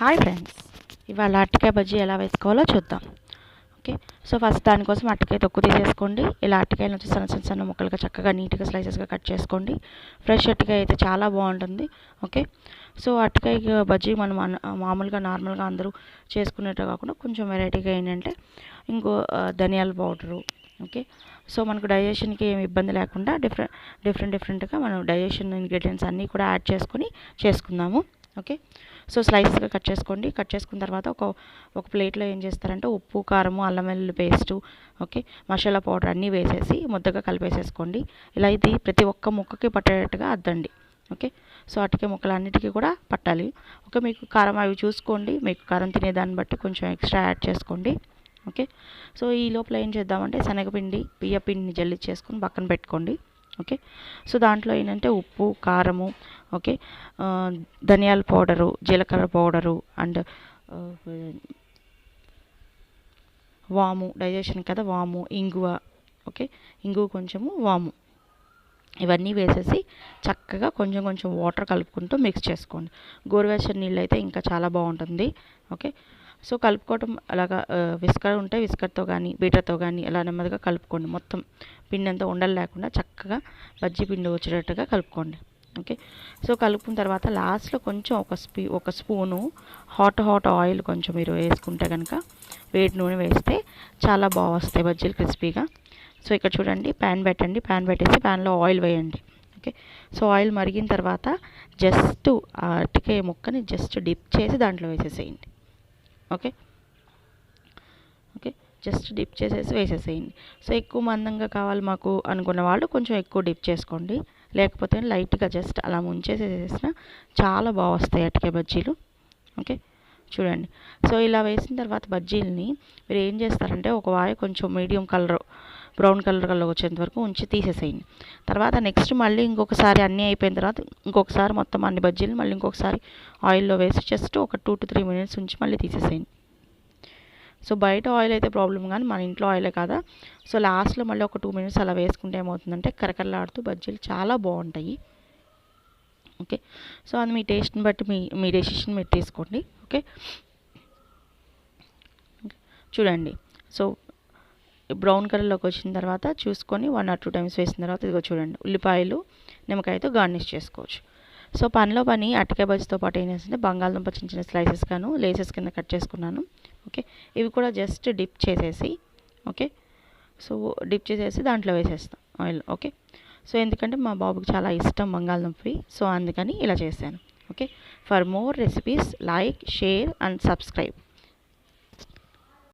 Hi friends ఇవాళ అరటికాయ బజ్జీ ఎలా వేసుకోవాలో చూద్దాం. ఓకే సో ఫస్ట్ దానికోసం అరటికాయ తొక్కు తీసేసుకోండి. ఇలా అరటికాయలు వచ్చి సన్న సన్న సన్న ముక్కలుగా చక్కగా నీట్గా స్లైసెస్గా కట్ చేసుకోండి. ఫ్రెష్ అరటికాయ అయితే చాలా బాగుంటుంది. ఓకే సో అరటికాయ బజ్జీ మనం మామూలుగా నార్మల్గా అందరూ చేసుకునేట్టు కాకుండా కొంచెం వెరైటీగా ఏంటంటే ఇంకో ధనియాల పౌడరు. ఓకే సో మనకు డైజెషన్కి ఏమి ఇబ్బంది లేకుండా డిఫరెంట్ డిఫరెంట్ డిఫరెంట్గా మనం డైజెషన్ ఇంగ్రీడియంట్స్ అన్నీ కూడా యాడ్ చేసుకొని చేసుకుందాము. ఓకే? సో స్లైస్గా కట్ చేసుకోండి. కట్ చేసుకున్న తర్వాత ఒక ఒక ప్లేట్లో ఏం చేస్తారంటే ఉప్పు కారము అల్లం వెల్లుల్లి పేస్టు ఓకే? మసాలా పౌడర్ అన్నీ వేసేసి ముద్దగా కలిపేసేసుకోండి. ఇలా ఇది ప్రతి ఒక్క ముక్కకి పట్టేటట్టుగా అద్దండి. ఓకే? సో అటుకే ముక్కలన్నిటికీ కూడా పట్టాలి. ఓకే మీకు కారం అవి చూసుకోండి. మీకు కారం తినేదాన్ని బట్టి కొంచెం ఎక్స్ట్రా యాడ్ చేసుకోండి. ఓకే? సో ఈ లోపల ఏం చేద్దామంటే శనగపిండి బియ్యపిండిని జల్లి చేసుకొని పక్కన పెట్టుకోండి. ఓకే? సో దాంట్లో ఏంటంటే ఉప్పు కారము ఓకే? ధనియాల పౌడరు జీలకర్ర పౌడరు అండ్ వాము డైజెషన్ కదా? వాము ఇంగువ ఓకే? ఇంగువ కొంచెము వాము. ఇవన్నీ వేసేసి చక్కగా కొంచెం కొంచెం వాటర్ కలుపుకుంటూ మిక్స్ చేసుకోండి. గోరువెచ్చని నీళ్ళు అయితే ఇంకా చాలా బాగుంటుంది. ఓకే? సో కలుపుకోవటం అలాగా విస్కర్ ఉంటే విస్కర్తో కానీ బీటర్తో కానీ అలా నెమ్మదిగా కలుపుకోండి. మొత్తం పిండి అంతా ఉండలు లేకుండా చక్కగా బజ్జీ పిండి వచ్చేటట్టుగా కలుపుకోండి. ఓకే? సో కలుపుకున్న తర్వాత లాస్ట్లో కొంచెం ఒక స్పీ ఒక స్పూను హాట్ హాట్ ఆయిల్ కొంచెం మీరు వేసుకుంటే కనుక వేడి నూనె వేస్తే చాలా బాగా వస్తాయి బజ్జీలు క్రిస్పీగా. సో ఇక్కడ చూడండి ప్యాన్ పెట్టండి ప్యాన్ పెట్టేసి ప్యాన్లో ఆయిల్ వేయండి. ఓకే? సో ఆయిల్ మరిగిన తర్వాత జస్ట్ ఆ అరటికాయ ముక్కని జస్ట్ డిప్ చేసి దాంట్లో వేసేసేయండి. ఓకే? ఓకే? జస్ట్ డిప్ చేసేసి వేసేసేయండి. సో ఎక్కువ మందంగా కావాలి మాకు అనుకున్న వాళ్ళు కొంచెం ఎక్కువ డిప్ చేసుకోండి. లేకపోతే లైట్గా జస్ట్ అలా ముంచేసేసిన చాలా బాగా వస్తాయి అటికే బజ్జీలు. ఓకే? చూడండి. సో ఇలా వేసిన తర్వాత బజ్జీలని మీరు ఏం చేస్తారంటే ఒక వాయి కొంచెం medium colour brown colour colour వచ్చేంత వరకు ఉంచి తీసేసేయండి. తర్వాత నెక్స్ట్ మళ్ళీ ఇంకొకసారి అన్నీ అయిపోయిన తర్వాత ఇంకొకసారి మొత్తం అన్ని బజ్జీలు మళ్ళీ ఇంకొకసారి ఆయిల్లో వేసి జస్ట్ ఒక టూ టు త్రీ మినిట్స్ ఉంచి మళ్ళీ తీసేసేయండి. సో బయట ఆయిల్ అయితే ప్రాబ్లం కానీ మన ఇంట్లో ఆయిలే కదా? సో లాస్ట్లో మళ్ళీ ఒక టూ మినిట్స్ అలా వేసుకుంటే ఏమవుతుందంటే కరకరలాడుతూ బజ్జీలు చాలా బాగుంటాయి. ఓకే? సో అది మీ టేస్ట్ని బట్టి మీ మీ డెసిషన్ మీరు తీసుకోండి. ఓకే? చూడండి. సో బ్రౌన్ కలర్లోకి వచ్చిన తర్వాత చూసుకొని వన్ ఆర్ టూ టైమ్స్ వేసిన తర్వాత ఇదిగో చూడండి ఉల్లిపాయలు నిమ్మకాయతో గార్నిష్ చేసుకోవచ్చు. సో పనిలో పని అట్టకాయ బజ్జీతో పాటు ఏం చేస్తుంటే బంగాళదుంప చిన్న చిన్న స్లైసెస్ గాను లేసెస్ కింద కట్ చేసుకున్నాను. ఓకే? ఇవి కూడా జస్ట్ డిప్ చేసేసి ఓకే? సో డిప్ చేసేసి దాంట్లో వేసేస్తాం ఆయిల్ ఓకే? సో ఎందుకంటే మా బాబుకి చాలా ఇష్టం బంగాళదుంపవి సో అందుకని ఇలా చేశాను okay? For more recipes like share and subscribe.